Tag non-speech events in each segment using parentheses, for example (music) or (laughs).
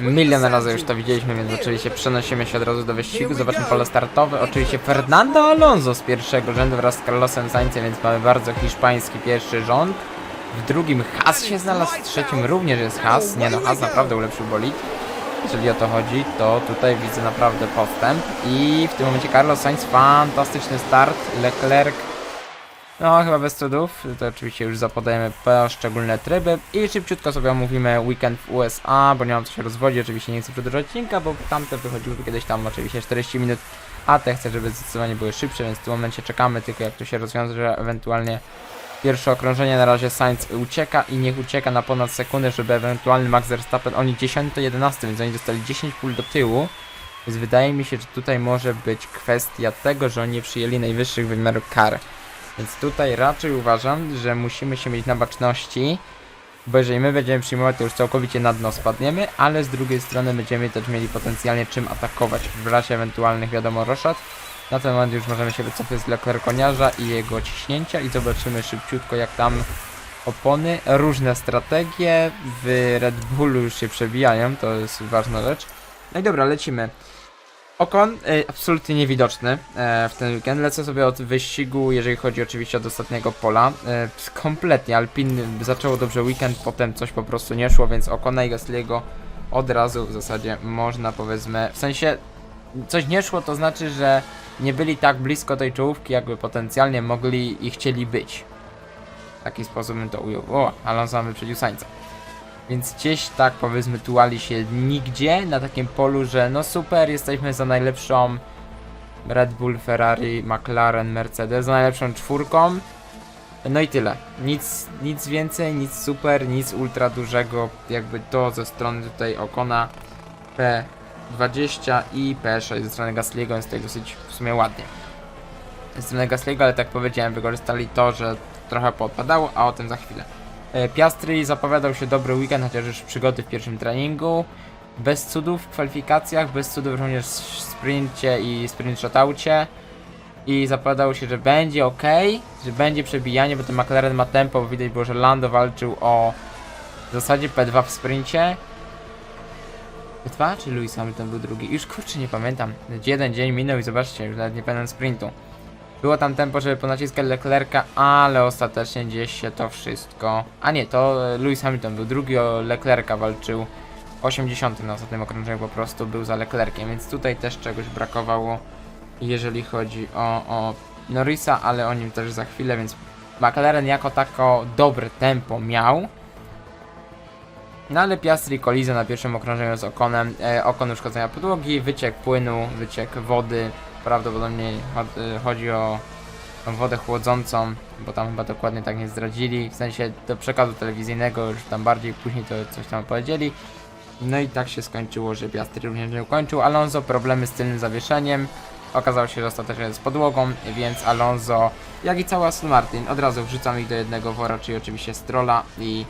Milion razy już to widzieliśmy, więc oczywiście przenosimy się od razu do wyścigu. Zobaczmy pole startowe. Oczywiście Fernando Alonso z pierwszego rzędu wraz z Carlosem Sainzem, więc mamy bardzo hiszpański pierwszy rząd. W drugim Haas się znalazł, w trzecim również jest Haas. Nie no, Haas naprawdę ulepszył bolid. Jeżeli o to chodzi, to tutaj widzę naprawdę postęp. I w tym momencie Carlos Sainz, fantastyczny start. Leclerc no, chyba bez cudów. To oczywiście już zapodajemy poszczególne tryby. I szybciutko sobie omówimy weekend w USA, bo nie mam co się rozwodzić. Oczywiście nie chcę przedłużać odcinka, bo tamte wychodziły kiedyś tam oczywiście 40 minut, a te chcę, żeby zdecydowanie były szybsze, więc w tym momencie czekamy tylko jak to się rozwiąże, że ewentualnie pierwsze okrążenie na razie Sainz ucieka i niech ucieka na ponad sekundę, żeby ewentualny Max Verstappen, oni 10 to 11, więc oni dostali 10 pól do tyłu. Więc wydaje mi się, że tutaj może być kwestia tego, że oni przyjęli najwyższych wymiarów kar. Więc tutaj raczej uważam, że musimy się mieć na baczności, bo jeżeli my będziemy przyjmować, to już całkowicie na dno spadniemy, ale z drugiej strony będziemy też mieli potencjalnie czym atakować w razie ewentualnych, wiadomo, roszad. Na ten moment już możemy się wycofać z leklerkoniarza i jego ciśnięcia i zobaczymy szybciutko jak tam opony, różne strategie w Red Bullu już się przebijają, to jest ważna rzecz. No i dobra, lecimy. Okon y, absolutnie niewidoczny e, w ten weekend. Lecę sobie od wyścigu, jeżeli chodzi oczywiście od ostatniego pola. E, kompletnie Alpin zaczęło dobrze weekend, potem coś po prostu nie szło, więc Okona i Gasly'ego od razu w zasadzie można powiedzmy, w sensie coś nie szło, to znaczy, że nie byli tak blisko tej czołówki, jakby potencjalnie mogli i chcieli być. W taki sposób bym to ujął. O, Alonso wyprzedził Sańca. Więc gdzieś tak powiedzmy tułali się nigdzie na takim polu, że no super, jesteśmy za najlepszą Red Bull, Ferrari, McLaren, Mercedes, za najlepszą czwórką. No i tyle. Nic, nic więcej, nic super, nic ultra dużego, jakby to ze strony tutaj Okona P20 i P6 ze strony Gasly'ego, jest tutaj dosyć w sumie ładnie. Ze strony Gasly'ego, ale tak powiedziałem, wykorzystali to, że trochę podpadało, a o tym za chwilę. E, Piastri zapowiadał się dobry weekend, chociaż już przygody w pierwszym treningu. Bez cudów w kwalifikacjach, bez cudów również w sprincie i sprint shotaucie. I zapowiadało się, że będzie ok, że będzie przebijanie, bo ten McLaren ma tempo, bo widać było, że Lando walczył o w zasadzie P2 w sprincie. P2 czy Lewis Hamilton był drugi? Już kurczę nie pamiętam. Jeden dzień minął i zobaczcie, już nawet nie pamiętam sprintu. Było tam tempo, żeby ponaciskać Leclerca, ale ostatecznie gdzieś się to wszystko... A nie, to e, Lewis Hamilton był drugi, o Leclerca walczył 80 na ostatnim okrążeniu po prostu był za Leclerciem, więc tutaj też czegoś brakowało, jeżeli chodzi o, o Norrisa, ale o nim też za chwilę, więc McLaren jako tako dobre tempo miał. No ale Piastri kolizja na pierwszym okrążeniu z Okonem, e, Okon uszkodzenia podłogi, wyciek płynu, wyciek wody, prawdopodobnie chod- chodzi o wodę chłodzącą, bo tam chyba dokładnie tak nie zdradzili, w sensie do przekazu telewizyjnego, już tam bardziej później to coś tam powiedzieli. No i tak się skończyło, że Piastri również nie ukończył. Alonso problemy z tylnym zawieszeniem. Okazało się, że ostatecznie jest podłogą, więc Alonso, jak i cały Aston Martin, od razu wrzucam ich do jednego wora, czyli oczywiście Strolla i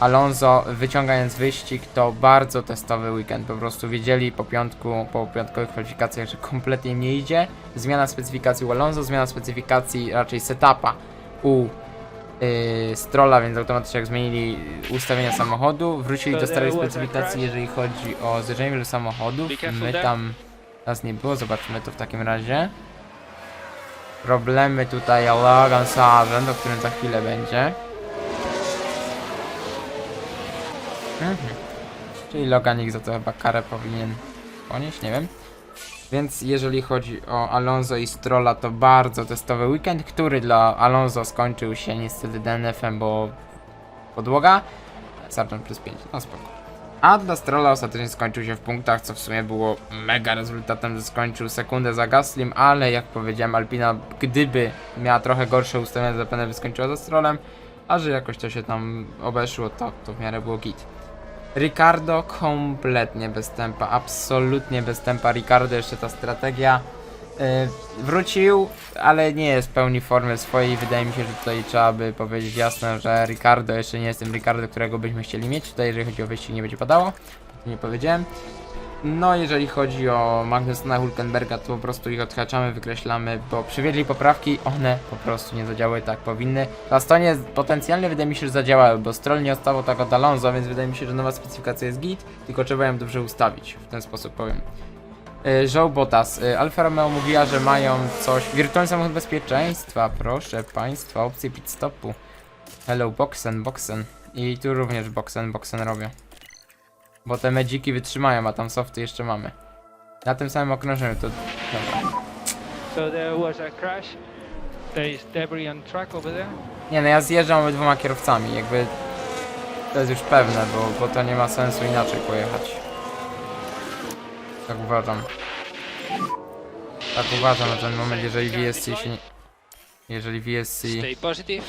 Alonso wyciągając wyścig to bardzo testowy weekend. Po prostu wiedzieli po piątku, po piątkowych kwalifikacjach, że kompletnie nie idzie. Zmiana specyfikacji u Alonso, zmiana specyfikacji raczej setupa u yy, Strolla, więc automatycznie jak zmienili ustawienia samochodu, wrócili do starej specyfikacji, jeżeli chodzi o zderzenie wielu samochodów. My tam nas nie było, zobaczymy to w takim razie. Problemy tutaj Logan Sargent, o którym za chwilę będzie. Mhm. Czyli Loganik za to chyba karę powinien ponieść, nie wiem. Więc jeżeli chodzi o Alonso i Strolla, to bardzo testowy weekend, który dla Alonso skończył się niestety DNF-em, bo podłoga. Sargent plus 5, no spoko. A dla Strolla ostatecznie skończył się w punktach, co w sumie było mega rezultatem, że skończył sekundę za Gaslim, ale jak powiedziałem, Alpina gdyby miała trochę gorsze ustawienia, zapewne by skończyła za Strollem, a że jakoś to się tam obeszło, to, to w miarę było git. Ricardo kompletnie bez tempa, absolutnie bez tempa. Ricardo jeszcze ta strategia yy, wrócił, ale nie jest w pełni formy swojej. Wydaje mi się, że tutaj trzeba by powiedzieć jasno, że Ricardo jeszcze nie jest tym Ricardo, którego byśmy chcieli mieć. Tutaj jeżeli chodzi o wyścig nie będzie padało, nie powiedziałem. No, jeżeli chodzi o Magnusona Hulkenberga, to po prostu ich odhaczamy, wykreślamy, bo przywieźli poprawki, one po prostu nie zadziałały tak powinny. W Astonie potencjalnie wydaje mi się, że zadziałały, bo Stroll nie odstawał tak od Alonso, więc wydaje mi się, że nowa specyfikacja jest git, tylko trzeba ją dobrze ustawić, w ten sposób powiem. Y, Joe Bottas, y, Alfa Romeo mówiła, że mają coś, wirtualny samochód bezpieczeństwa, proszę państwa, opcję pit stopu. Hello, Boxen, Boxen. I tu również Boxen, Boxen robię. Bo te medziki wytrzymają, a tam softy jeszcze mamy. Na tym samym okrążeniu to... Dobra. So there was a crash. There is debris on track over there. Nie no, ja zjeżdżam obydwoma kierowcami, jakby... To jest już pewne, bo, bo to nie ma sensu inaczej pojechać. Tak uważam. Tak uważam na ten moment, jeżeli VSC się nie... Jeżeli VSC Stay positive.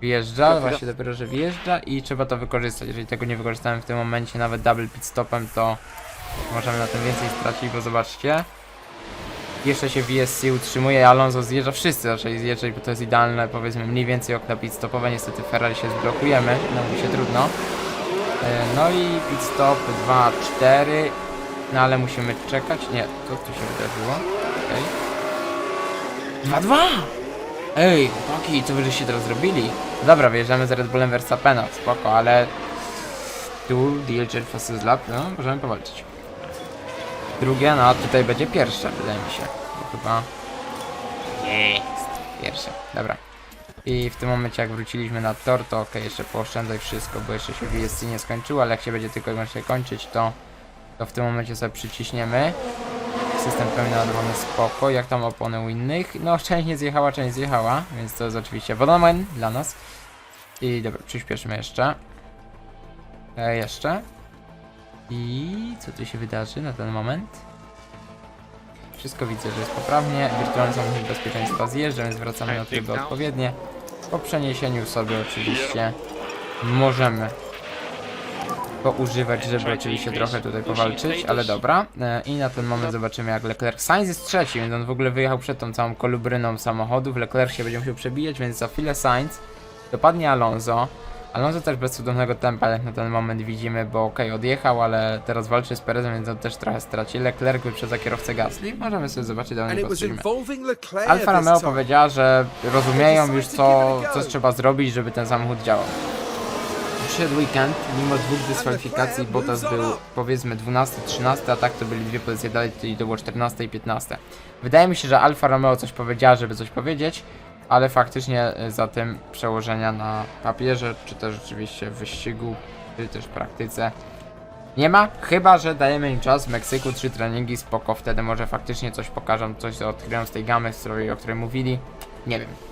Wjeżdża, właśnie dopiero, że wjeżdża i trzeba to wykorzystać. Jeżeli tego nie wykorzystałem w tym momencie, nawet double pit stopem, to możemy na tym więcej stracić, bo zobaczcie. Jeszcze się VSC utrzymuje, Alonso zjeżdża, wszyscy zaczęli zjeżdżać, bo to jest idealne, powiedzmy, mniej więcej okna pit stopowe. Niestety Ferrari się zblokujemy, no mi się trudno. E, No i pit stop 2, 4. No ale musimy czekać. Nie, co tu się wydarzyło? Okej. 2, 2! Ej, chłopaki, co wy żeście teraz zrobili? Dobra, wyjeżdżamy z Red Bullem Verstappena, spoko, ale... Tu Dilger Fastest Lap, no, możemy powalczyć. Drugie, no, tutaj będzie pierwsze, wydaje mi się. Bo chyba... Jest. Pierwsze, dobra. I w tym momencie, jak wróciliśmy na tor, to okej, jeszcze pooszczędzaj wszystko, bo jeszcze się VSC nie skończyło, ale jak się będzie tylko i wyłącznie kończyć, to... To w tym momencie sobie przyciśniemy. System pełny naładowany spoko, jak tam opony u innych. No, część nie zjechała, część zjechała, więc to jest oczywiście wodomen dla nas. I dobra, przyspieszymy jeszcze. E, jeszcze. I co tu się wydarzy na ten moment? Wszystko widzę, że jest poprawnie. Wirtualny samochód bezpieczeństwa zjeżdża, więc wracamy na tryby odpowiednie. Po przeniesieniu sobie oczywiście możemy poużywać, żeby oczywiście trochę tutaj powalczyć, ale dobra. E, I na ten moment zobaczymy jak Leclerc. Sainz jest trzeci, więc on w ogóle wyjechał przed tą całą kolubryną samochodów. Leclerc się będzie musiał przebijać, więc za chwilę Sainz dopadnie Alonso. Alonso też bez cudownego tempa, jak na ten moment widzimy, bo okej, odjechał, ale teraz walczy z Perezem, więc on też trochę straci. Leclerc wyprzedza kierowcę Gasly. Możemy sobie zobaczyć, dalej Alfa Romeo powiedziała, że rozumieją już co, co trzeba zrobić, żeby ten samochód działał. Przyszedł weekend, mimo dwóch dyskwalifikacji Bottas był powiedzmy 12-13, a tak to byli dwie pozycje dalej, czyli to było 14 i 15. Wydaje mi się, że Alfa Romeo coś powiedziała, żeby coś powiedzieć, ale faktycznie y, za tym przełożenia na papierze, czy też rzeczywiście w wyścigu, czy też w praktyce nie ma, chyba że dajemy im czas w Meksyku, trzy treningi, spoko, wtedy może faktycznie coś pokażą, coś odkryją z tej gamy, o której mówili, nie wiem.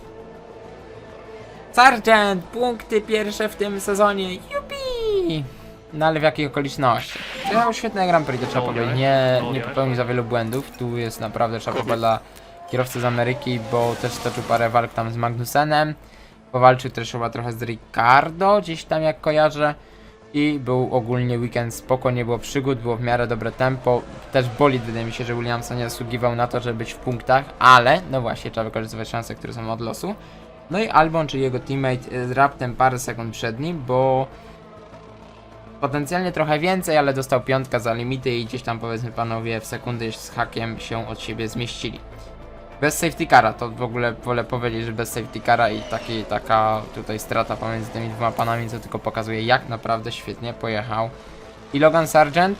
Sargent, punkty pierwsze w tym sezonie, jupi! No ale w jakich okolicznościach? Przyjechał świetne Grand Prix, to trzeba powiedzieć, nie, nie popełnił za wielu błędów, tu jest naprawdę trzeba dla kierowcy z Ameryki, bo też stoczył parę walk tam z Magnusenem, powalczył też chyba trochę z Ricardo, gdzieś tam jak kojarzę, i był ogólnie weekend spoko, nie było przygód, było w miarę dobre tempo. Też bolid wydaje mi się, że Williamson nie zasługiwał na to, żeby być w punktach, ale no właśnie trzeba wykorzystywać szanse, które są od losu. No i Albon, czyli jego teammate, y, raptem parę sekund przed nim, bo potencjalnie trochę więcej, ale dostał piątka za limity i gdzieś tam powiedzmy panowie w sekundy z hakiem się od siebie zmieścili. Bez safety cara, to w ogóle wolę powiedzieć, że bez safety cara i taki, taka tutaj strata pomiędzy tymi dwoma panami, co tylko pokazuje jak naprawdę świetnie pojechał i Logan Sargent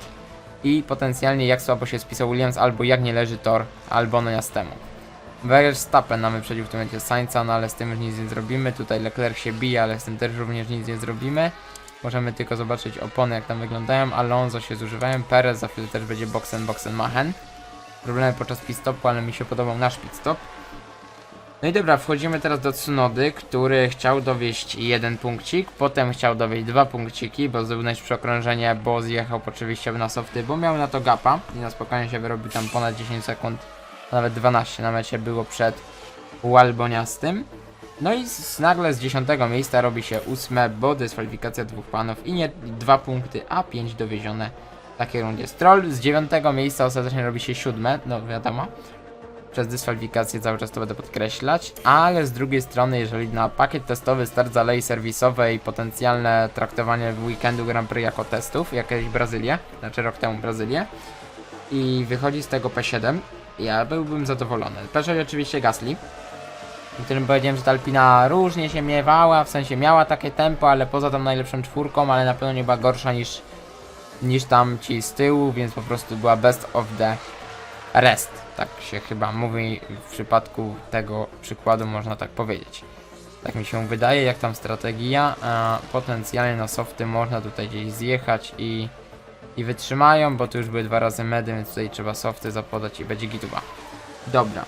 i potencjalnie jak słabo się spisał Williams, albo jak nie leży tor Albonu Jastemu. Verstappen nam wyprzedził w tym momencie Sainza, no ale z tym już nic nie zrobimy. Tutaj Leclerc się bije, ale z tym też również nic nie zrobimy. Możemy tylko zobaczyć opony jak tam wyglądają. Alonso się zużywają, Perez za chwilę też będzie boxen, boxen, machen. Problemy podczas pit stopu, ale mi się podobał nasz pit stop. No i dobra, wchodzimy teraz do Tsunody, który chciał dowieść jeden punkcik, potem chciał dowieść dwa punkciki, bo zdobył przeokrążenie, bo zjechał oczywiście na softy, bo miał na to gapa i na spokojnie się wyrobił tam ponad 10 sekund, nawet 12 na mecie było przed Ualboniastym. No i z, nagle z 10 miejsca robi się ósme, bo dyskwalifikacja dwóch panów i nie dwa punkty, a 5 dowiezione w takiej rundzie. Stroll z 9 miejsca ostatecznie robi się siódme, no wiadomo przez dyskwalifikację cały czas to będę podkreślać, ale z drugiej strony, jeżeli na pakiet testowy start z alei serwisowej i potencjalne traktowanie weekendu Grand Prix jako testów, jakieś Brazylię, znaczy rok temu Brazylię, i wychodzi z tego P7, ja byłbym zadowolony. P6 oczywiście Gasly, o którym powiedziałem, że ta Alpina różnie się miewała, w sensie miała takie tempo, ale poza tą najlepszą czwórką, ale na pewno nie była gorsza niż, niż tam ci z tyłu, więc po prostu była best of the rest. Tak się chyba mówi w przypadku tego przykładu, można tak powiedzieć. Tak mi się wydaje, jak tam strategia, potencjalnie na softy można tutaj gdzieś zjechać i, i wytrzymają, bo tu już były dwa razy medy, więc tutaj trzeba softy zapodać i będzie gituba. Dobra.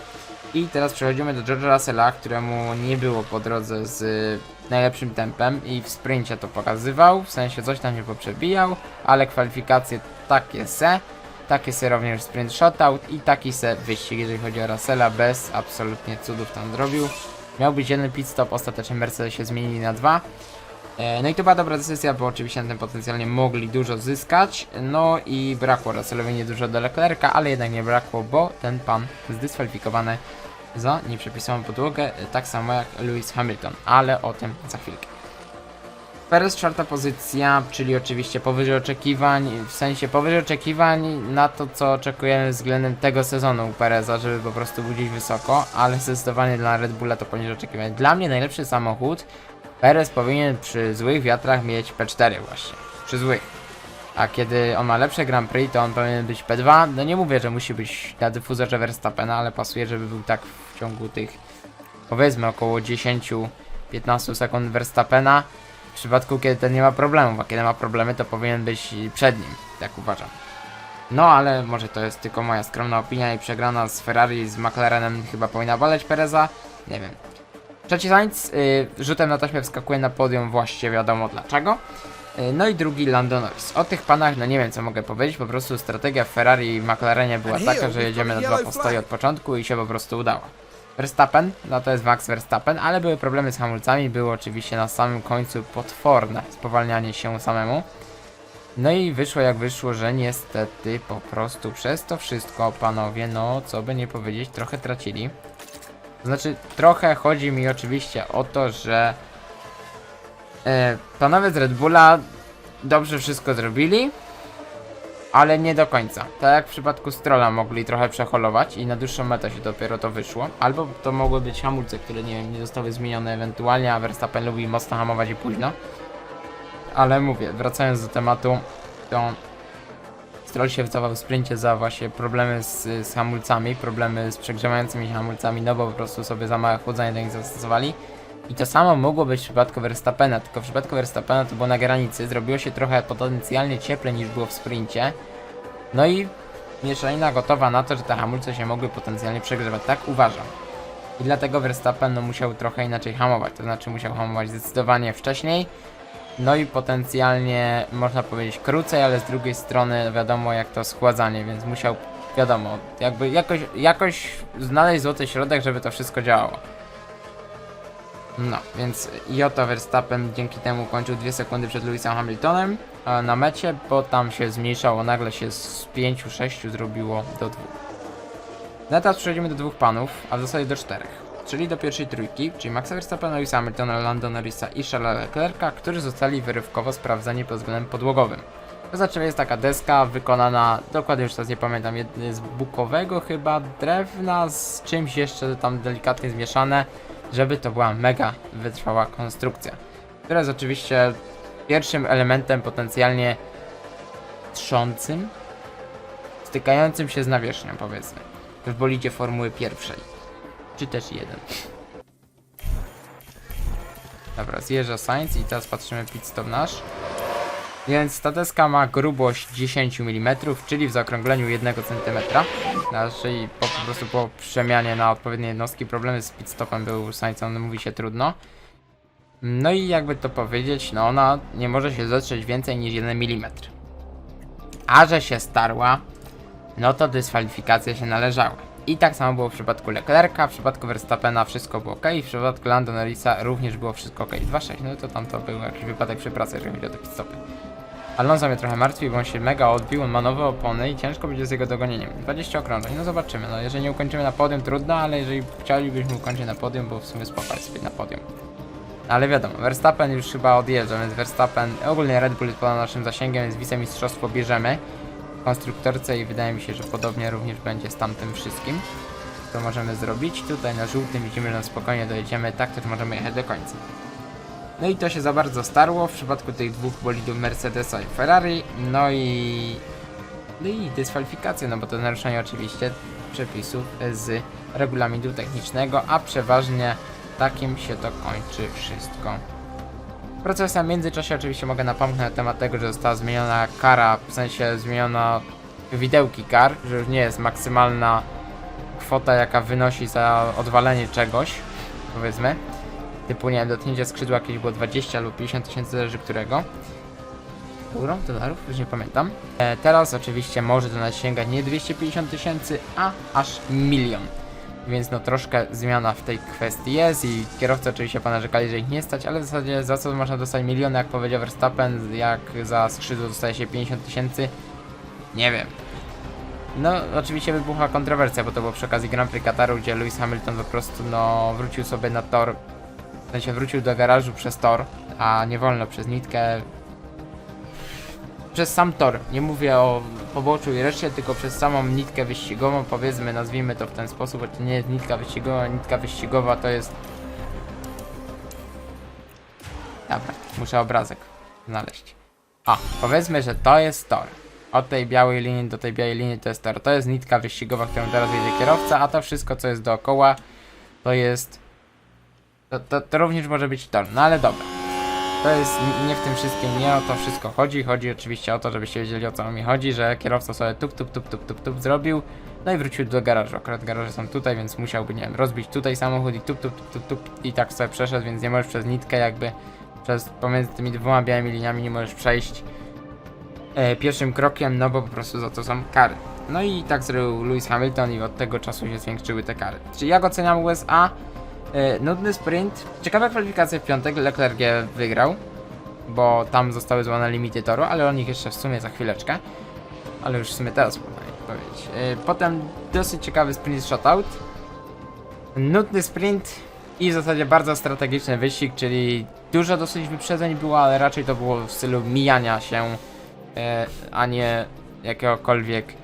I teraz przechodzimy do George'a Russella, któremu nie było po drodze z najlepszym tempem i w sprincie to pokazywał, w sensie coś tam się poprzebijał, ale kwalifikacje takie se, takie se również sprint shotout i taki se wyścig, jeżeli chodzi o Russella, bez absolutnie cudów tam zrobił. Miał być jeden pit stop, ostatecznie Mercedes się zmienili na dwa. E, No i to była dobra decyzja, bo oczywiście na tym potencjalnie mogli dużo zyskać. No i brakło Russellowi niedużo do Leclerca, ale jednak nie brakło, bo ten pan zdyskwalifikowany za nieprzepisaną podłogę, e, tak samo jak Lewis Hamilton, ale o tym za chwilkę. Perez czwarta pozycja, czyli oczywiście powyżej oczekiwań, w sensie powyżej oczekiwań na to, co oczekujemy względem tego sezonu u Pereza, żeby po prostu budzić wysoko, ale zdecydowanie dla Red Bulla to poniżej oczekiwań. Dla mnie najlepszy samochód, Perez powinien przy złych wiatrach mieć P4 właśnie, przy złych. A kiedy on ma lepsze Grand Prix, to on powinien być P2. No nie mówię, że musi być na dyfuzorze Verstappena, ale pasuje, żeby był tak w ciągu tych powiedzmy około 10-15 sekund Verstappena. W przypadku, kiedy ten nie ma problemów, a kiedy ma problemy, to powinien być przed nim, tak uważam. No, ale może to jest tylko moja skromna opinia i przegrana z Ferrari z McLarenem chyba powinna boleć Pereza. Nie wiem. Trzeci Sainz y, rzutem na taśmę wskakuje na podium właściwie wiadomo dlaczego. Y, No i drugi Lando Norris. O tych panach, no nie wiem co mogę powiedzieć, po prostu strategia w Ferrari i McLarenie była taka, że jedziemy na dwa postoje od początku i się po prostu udało. Verstappen, no to jest Max Verstappen, ale były problemy z hamulcami, było oczywiście na samym końcu potworne spowalnianie się samemu. No i wyszło jak wyszło, że niestety po prostu przez to wszystko panowie, no co by nie powiedzieć, trochę tracili. Znaczy, trochę chodzi mi oczywiście o to, że e, panowie z Red Bulla dobrze wszystko zrobili, ale nie do końca. Tak jak w przypadku Strolla mogli trochę przeholować i na dłuższą metę się dopiero to wyszło. Albo to mogły być hamulce, które nie wiem, nie zostały zmienione ewentualnie, a Verstappen lubi mocno hamować i późno. Ale mówię, wracając do tematu, to Stroll się wycofał w sprincie za właśnie problemy z, z hamulcami, problemy z przegrzewającymi się hamulcami, no bo po prostu sobie za małe chłodzenie do nich zastosowali. I to samo mogło być w przypadku Verstappena, tylko w przypadku Verstappena to było na granicy, zrobiło się trochę potencjalnie cieplej niż było w sprincie. No i mieszanina gotowa na to, że te hamulce się mogły potencjalnie przegrzewać, tak uważam. I dlatego Verstappen no, musiał trochę inaczej hamować, to znaczy musiał hamować zdecydowanie wcześniej, no i potencjalnie można powiedzieć krócej, ale z drugiej strony wiadomo jak to schładzanie, więc musiał, wiadomo, jakby jakoś, jakoś znaleźć złoty środek, żeby to wszystko działało. No, więc i oto Verstappen dzięki temu kończył 2 sekundy przed Lewisem Hamiltonem na mecie, bo tam się zmniejszało, nagle się z 5-6 zrobiło do 2. No teraz przechodzimy do dwóch panów, a w zasadzie do czterech. Czyli do pierwszej trójki, czyli Maxa Verstappena, Lewisa Hamiltona, Lando Norrisa i Charlesa Leclerca, którzy zostali wyrywkowo sprawdzani pod względem podłogowym. To znaczy jest taka deska wykonana, dokładnie już teraz nie pamiętam, z bukowego chyba drewna z czymś jeszcze tam delikatnie zmieszane, żeby to była mega wytrwała konstrukcja. Która jest oczywiście pierwszym elementem potencjalnie trzącym, stykającym się z nawierzchnią powiedzmy, w bolidzie formuły pierwszej, czy też jeden. Dobra, zjeżdża Sainz i teraz patrzymy pit stop nasz. Więc ta deska ma grubość 10 mm, czyli w zaokrągleniu 1 cm. Naszej po, po prostu po przemianie na odpowiednie jednostki problemy z pit stopem były u Sainza, on mówi się trudno. No i jakby to powiedzieć, no ona nie może się zetrzeć więcej niż 1 mm. A że się starła, no to dyskwalifikacje się należały. I tak samo było w przypadku Leclerca, w przypadku Verstappena wszystko było ok, w przypadku Lando Norrisa również było wszystko ok. 2-6, no to tam to był jakiś wypadek przy pracy, jeżeli chodzi o te pit stopy. Alonso mnie trochę martwi, bo on się mega odbił, on ma nowe opony i ciężko będzie z jego dogonieniem. 20 okrążeń, no zobaczymy, no jeżeli nie ukończymy na podium trudno, ale jeżeli chcielibyśmy ukończyć na podium, bo w sumie spoko jest na podium. Ale wiadomo, Verstappen już chyba odjeżdża, więc Verstappen, ogólnie Red Bull jest poza naszym zasięgiem, więc wicemistrzostwo bierzemy. Konstruktorce i wydaje mi się, że podobnie również będzie z tamtym wszystkim. To możemy zrobić. Tutaj na żółtym widzimy, że na spokojnie dojedziemy, tak też możemy jechać do końca. No i to się za bardzo starło w przypadku tych dwóch bolidów Mercedesa i Ferrari. No i... No i dyskwalifikacje, no bo to naruszenie oczywiście przepisów z regulaminu technicznego, a przeważnie takim się to kończy wszystko. Procesem w międzyczasie oczywiście mogę napomknąć na temat tego, że została zmieniona kara, w sensie zmieniona widełki kar, że już nie jest maksymalna kwota jaka wynosi za odwalenie czegoś, powiedzmy. Typu, nie wiem, dotknięcie skrzydła jakieś było 20 lub 50 tysięcy, zależy którego. Euro, dolarów, już nie pamiętam. E, teraz oczywiście może to sięgać nie 250 tysięcy, a aż milion. Więc no troszkę zmiana w tej kwestii jest i kierowcy oczywiście ponarzekali, że ich nie stać, ale w zasadzie za co można dostać miliony, jak powiedział Verstappen, jak za skrzydło dostaje się 50 tysięcy, nie wiem. No, oczywiście wybuchła kontrowersja, bo to było przy okazji Grand Prix Kataru, gdzie Lewis Hamilton po prostu, no, wrócił sobie na tor, w sensie wrócił do garażu przez tor, a nie wolno przez nitkę, przez sam tor, nie mówię o poboczu i reszcie, tylko przez samą nitkę wyścigową, powiedzmy, nazwijmy to w ten sposób, bo to nie jest nitka wyścigowa, nitka wyścigowa to jest... Dobra, muszę obrazek znaleźć. A, powiedzmy, że to jest tor. Od tej białej linii do tej białej linii to jest tor. To jest nitka wyścigowa, którą teraz jedzie kierowca, a to wszystko, co jest dookoła, to jest... To, to, to również może być tor, no ale dobra. To jest nie w tym wszystkim, nie o to wszystko chodzi. Chodzi oczywiście o to, żebyście wiedzieli o co mi chodzi, że kierowca sobie tup, tup, tup, tup, tup, tup zrobił, no i wrócił do garażu. Akurat garaże są tutaj, więc musiałby, nie wiem, rozbić tutaj samochód i tup, tup, tup, tup, tup i tak sobie przeszedł, więc nie możesz przez nitkę jakby przez pomiędzy tymi dwoma białymi liniami nie możesz przejść e, pierwszym krokiem, no bo po prostu za to są kary. No i tak zrobił Lewis Hamilton i od tego czasu się zwiększyły te kary. Czyli jak oceniam USA? E, nudny sprint. Ciekawa kwalifikacja w piątek. Leclerc je wygrał, bo tam zostały złamane limity toru, ale o nich jeszcze w sumie za chwileczkę. Ale już w sumie teraz powiedzieć. E, potem dosyć ciekawy sprint shutout. Nudny sprint i w zasadzie bardzo strategiczny wyścig, czyli dużo dosyć wyprzedzeń było, ale raczej to było w stylu mijania się, e, a nie jakiegokolwiek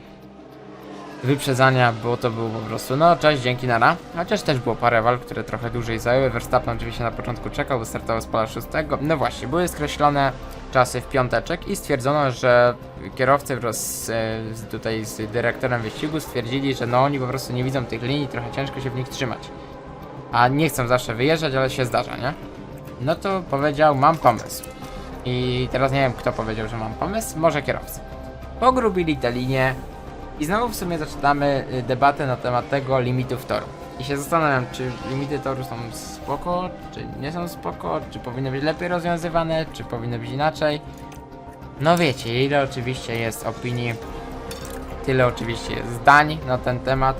wyprzedzania, bo to było po prostu, no cześć, dzięki, nara. Chociaż też było parę walk, które trochę dłużej zajęły. Verstappen oczywiście na początku czekał, wystartował z pola szóstego. No właśnie, były skreślone czasy w piąteczek i stwierdzono, że kierowcy wraz z, tutaj z dyrektorem wyścigu stwierdzili, że no oni po prostu nie widzą tych linii, trochę ciężko się w nich trzymać. A nie chcą zawsze wyjeżdżać, ale się zdarza, nie? No to powiedział, mam pomysł. I teraz nie wiem, kto powiedział, że mam pomysł, może kierowcy. Pogrubili te linie, i znowu w sumie zaczynamy y, debatę na temat tego limitów toru. I się zastanawiam, czy limity toru są spoko, czy nie są spoko, czy powinny być lepiej rozwiązywane, czy powinny być inaczej. No wiecie, ile oczywiście jest opinii, tyle oczywiście jest zdań na ten temat.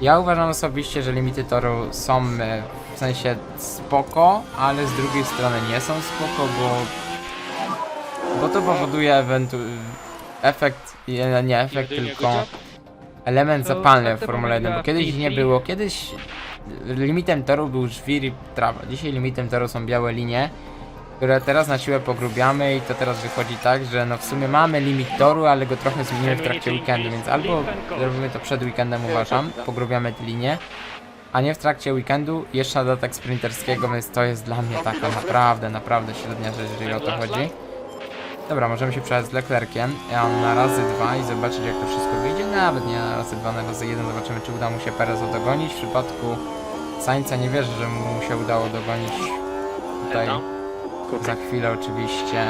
Ja uważam osobiście, że limity toru są y, w sensie spoko, ale z drugiej strony nie są spoko, bo, bo to powoduje ewentu efekt, nie, nie efekt, tylko element To zapalny w tak Formule 1, bo kiedyś nie było, kiedyś limitem toru był żwir i trawa, dzisiaj limitem toru są białe linie, które teraz na siłę pogrubiamy i to teraz wychodzi tak, że no w sumie mamy limit toru, ale go trochę zmienimy w trakcie weekendu, więc albo robimy to przed weekendem uważam, pogrubiamy te linie, a nie w trakcie weekendu, jeszcze na dodatek sprinterskiego, więc to jest dla mnie taka naprawdę, naprawdę średnia rzecz, jeżeli o to chodzi. Dobra, możemy się przejechać z Leclerciem ja mam na razy dwa i zobaczyć jak to wszystko wyjdzie. Nawet nie na razy dwa, na razy jeden. Zobaczymy czy uda mu się Perez dogonić. W przypadku Sainza nie wierzę, że mu się udało dogonić tutaj za chwilę oczywiście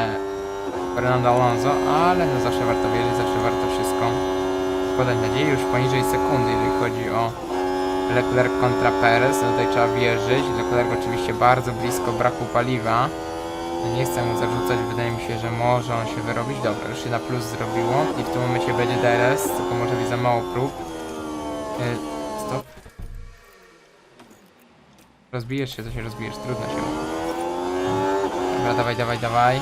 Fernando Alonso, ale no zawsze warto wierzyć, zawsze warto wszystko podać nadzieję. Już poniżej sekundy, jeżeli chodzi o Leclerc kontra Perez, no tutaj trzeba wierzyć. Leclerc oczywiście bardzo blisko braku paliwa. Nie chcę mu zarzucać, wydaje mi się, że może on się wyrobić. Dobra, już się na plus zrobiło i w tym momencie będzie DRS, tylko może być za mało prób. Yy, stop. Rozbijesz się, to się rozbijesz, trudno się. Dobra, dawaj, dawaj, dawaj.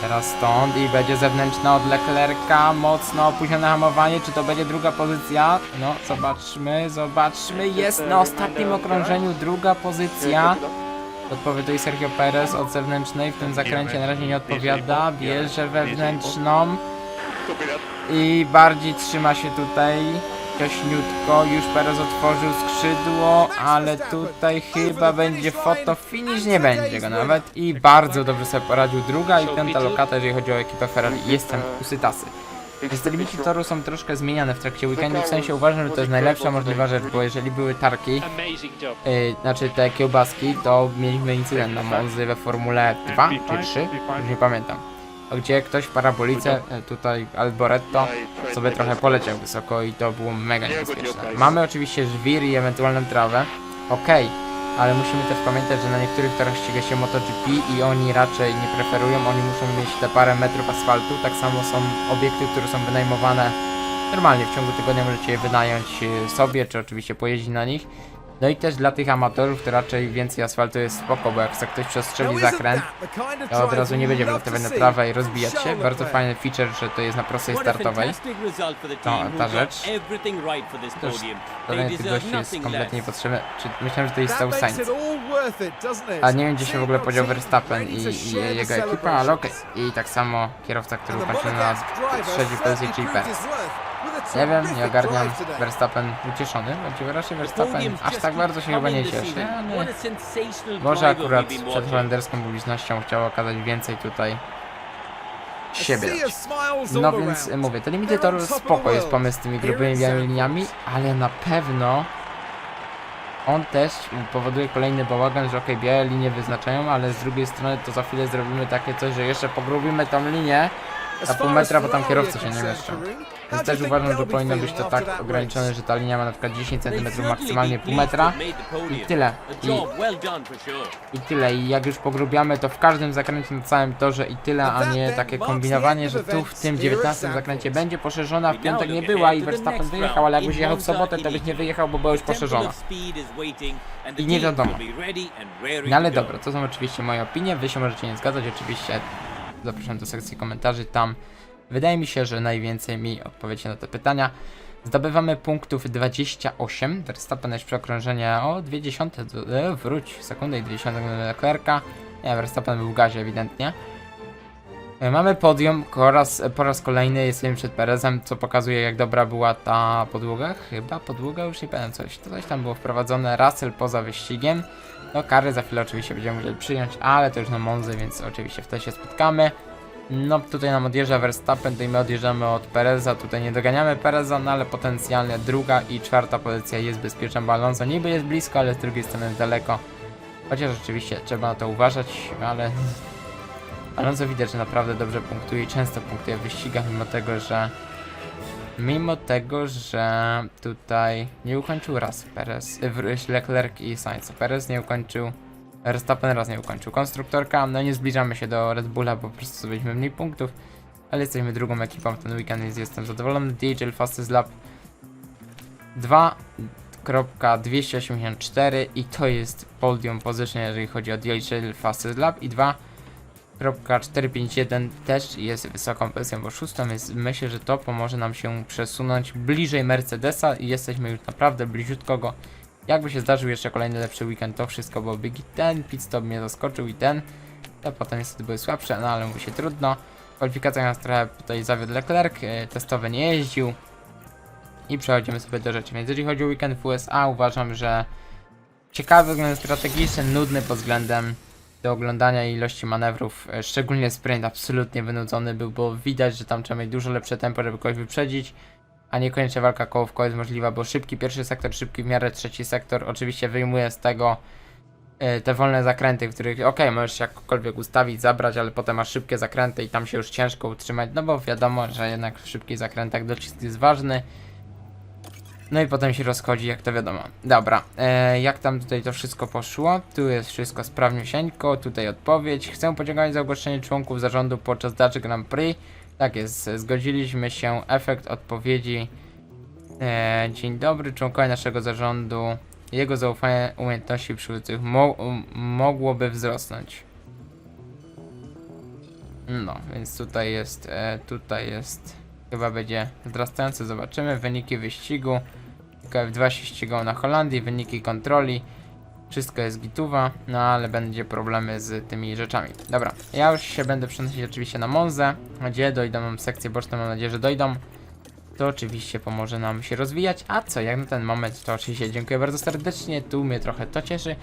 Teraz stąd i będzie zewnętrzna od Leclerca, mocno opóźnione hamowanie, czy to będzie druga pozycja? No, zobaczmy, zobaczmy, jest na ostatnim okrążeniu druga pozycja. Odpowiaduje Sergio Perez od zewnętrznej w tym zakręcie na razie nie odpowiada. Bierze wewnętrzną. I bardziej trzyma się tutaj ciośniutko. Już Perez otworzył skrzydło, ale tutaj chyba będzie foto finish. Nie będzie go nawet. I bardzo dobrze sobie poradził druga i piąta lokata, jeżeli chodzi o ekipę Ferrari. Jestem usytasy. Więc te limity toru są troszkę zmieniane w trakcie weekendu, w sensie uważam, że to jest najlepsza możliwa rzecz, bo jeżeli były tarki, yy, znaczy te kiełbaski, to mieliśmy incydent na Monzy we Formule 2 czy 3, już nie pamiętam. Gdzie ktoś w parabolice, e, tutaj Alboretto, sobie trochę poleciał wysoko i to było mega niebezpieczne. Mamy oczywiście żwir i ewentualną trawę, okej, ale musimy też pamiętać, że na niektórych torach ściga się MotoGP i oni raczej nie preferują, oni muszą mieć te parę metrów asfaltu, tak samo są obiekty, które są wynajmowane normalnie, w ciągu tygodnia. Możecie je wynająć e, sobie, czy oczywiście pojeździć na nich. No i też dla tych amatorów to raczej więcej asfaltu jest spoko, bo jak chce ktoś przestrzeli zakręt, to od razu nie będzie wlatywać na trawę i rozbijać się. Bardzo fajny feature, że to jest na prostej startowej. To ta rzecz. Też Dodanie tych gości jest kompletnie niepotrzebne. Czy, myślałem, że to jest stał Sainz. A nie wiem, gdzie się w ogóle podział Verstappen i, i jego ekipa, ale okej. I tak samo kierowca, który ukończył na trzeciej pozycji, czyli Perez. Nie wiem, nie ogarniam. Verstappen ucieszony. Właściwie raczej Verstappen aż tak bardzo się chyba nie cieszy, ale może akurat przed holenderską publicznością chciał okazać więcej tutaj siebie dać. No więc mówię, te limity toru spoko jest pomysł z tymi grubymi białymi liniami, ale na pewno on też powoduje kolejny bałagan, że okej, białe linie wyznaczają, ale z drugiej strony to za chwilę zrobimy takie coś, że jeszcze pogrubimy tą linię na pół metra, bo tam kierowcy się nie mieszczą. Więc też uważam, że powinno być to tak ograniczone, że ta linia ma na przykład 10 cm, maksymalnie pół metra i tyle. I, I tyle. I jak już pogrubiamy, to w każdym zakręcie na całym torze i tyle, a nie takie kombinowanie, że tu w tym 19 zakręcie będzie poszerzona, w piątek nie była i Verstappen wyjechał, ale jakbyś jechał w sobotę, to byś nie wyjechał, bo była już poszerzona. I nie wiadomo. No ale dobra, to są oczywiście moje opinie, wy się możecie nie zgadzać, oczywiście zapraszam do sekcji komentarzy, tam wydaje mi się, że najwięcej mi odpowiecie na te pytania. Zdobywamy punktów 28, Verstappen jest przeokrążenie o 20, e, wróć, sekundę i 20 Leclerca. Nie, Verstappen był w gazie ewidentnie. E, Mamy podium, po raz, kolejny jesteśmy przed Perezem, co pokazuje jak dobra była ta podłoga. Chyba podłoga, już nie pamiętam coś. Coś tam było wprowadzone, Russell poza wyścigiem. No kary za chwilę oczywiście będziemy musieli przyjąć, ale to już na Monzy, więc oczywiście w te się spotkamy. No tutaj nam odjeżdża Verstappen, tutaj my odjeżdżamy od Pereza, tutaj nie doganiamy Pereza, no ale potencjalnie druga i czwarta pozycja jest bezpieczna, bo Alonso niby jest blisko, ale z drugiej strony daleko. Chociaż rzeczywiście trzeba na to uważać, ale (laughs) Alonso widać, że naprawdę dobrze punktuje i często punktuje w wyścigach, mimo tego, że mimo tego, że tutaj nie ukończył raz Perez, y, Leclerc i Sainz. Perez nie ukończył, Verstappen raz nie ukończył. Konstruktorka, no nie zbliżamy się do Red Bulla, bo po prostu zdobyliśmy mniej punktów, ale jesteśmy drugą ekipą w ten weekend, więc jestem zadowolony. DHL Fastest Lap 2.284 i to jest podium position, jeżeli chodzi o DHL Fastest Lap i 2.451 też jest wysoką pozycją, bo szóstą jest, myślę, że to pomoże nam się przesunąć bliżej Mercedesa i jesteśmy już naprawdę bliziutko go. Jakby się zdarzył jeszcze kolejny lepszy weekend, to wszystko byłoby git. ten pit stop mnie zaskoczył i ten, te potem niestety były słabsze, no ale mówi się trudno. W kwalifikacjach nas trochę tutaj zawiódł Leclerc, e, testowy nie jeździł. I przechodzimy sobie do rzeczy. Więc jeżeli chodzi o weekend w USA, uważam, że ciekawy względem strategiczny, nudny pod względem do oglądania i ilości manewrów, e, szczególnie sprint absolutnie wynudzony był, bo widać, że tam trzeba mieć dużo lepsze tempo, żeby kogoś wyprzedzić, a niekoniecznie walka koło w koło jest możliwa, bo szybki pierwszy sektor, szybki w miarę trzeci sektor oczywiście wyjmuje z tego e, te wolne zakręty, w których ok, możesz jakkolwiek ustawić, zabrać, ale potem masz szybkie zakręty i tam się już ciężko utrzymać, no bo wiadomo, że jednak w szybkich zakrętach docisk jest ważny. No i potem się rozchodzi, jak to wiadomo. Dobra, e, jak tam tutaj to wszystko poszło? Tu jest wszystko sprawniusieńko, tutaj odpowiedź. Chcę podziękować za ogłoszenie członków zarządu podczas Dutch Grand Prix. Tak jest, zgodziliśmy się. Efekt odpowiedzi. E, dzień dobry, członkowie naszego zarządu. Jego zaufanie umiejętności przywódców mo mogłoby wzrosnąć. No, więc tutaj jest, e, tutaj jest, chyba będzie wzrastający, zobaczymy, wyniki wyścigu, F2 się ścigał na Holandii, wyniki kontroli, Wszystko jest gituwa, no ale będzie problemy z tymi rzeczami. Dobra, ja już się będę przenosić oczywiście na Monzę, gdzie dojdą nam sekcje boczne, mam nadzieję, że dojdą. To oczywiście pomoże nam się rozwijać, a co, jak na ten moment, to oczywiście dziękuję bardzo serdecznie, tu mnie trochę to cieszy.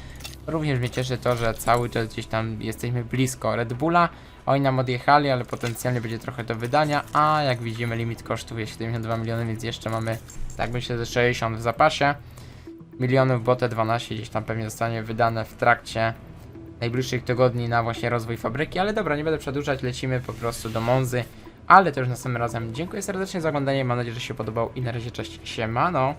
Również mnie cieszy to, że cały czas gdzieś tam jesteśmy blisko Red Bulla. Oni nam odjechali, ale potencjalnie będzie trochę do wydania, a jak widzimy limit kosztów jest 72 miliony, więc jeszcze mamy, tak myślę, że 60 w zapasie. Milionów, bo te 12 gdzieś tam pewnie zostanie wydane w trakcie najbliższych tygodni na właśnie rozwój fabryki, ale dobra, nie będę przedłużać, lecimy po prostu do Monzy, ale to już następnym razem. Dziękuję serdecznie za oglądanie, mam nadzieję, że się podobał i na razie cześć, siemano!